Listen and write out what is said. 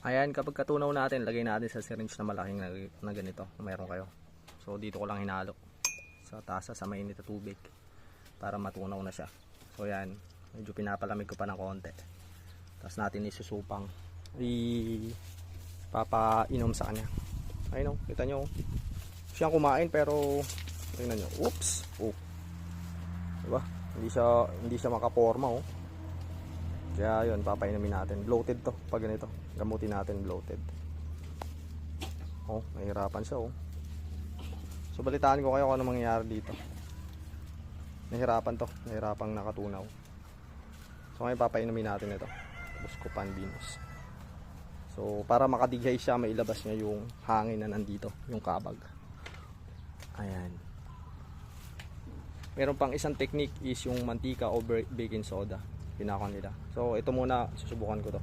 Ayan, kapag katunaw natin, lagay natin sa syringe na malaking na, ganito, na meron kayo. So, dito ko lang hinalo sa tasa sa mainit na tubig para matunaw na siya. So, yan. Medyo pinapalamig ko pa ng konti. Tapos natin isusupang i papainom sa kanya. Ayun o, kita nyo. oh. Siya kumain pero tingnan nyo. Oops! Oh. Diba? Hindi siya, hindi siya makaporma oh. Kaya yun, papainumin natin. Bloated to, pag ganito. Gamutin natin bloated. Oh, nahihirapan siya oh. So balitaan ko kayo kung ano mangyayari dito. Nahirapan to, nahirapang nakatunaw. So ngayon papainumin natin ito. Buscopan Venus. So para makadighay siya, mailabas niya yung hangin na nandito, yung kabag. Ayan. Meron pang isang technique is yung mantika o ba- baking soda. Pinakon nila. So ito muna, susubukan ko to.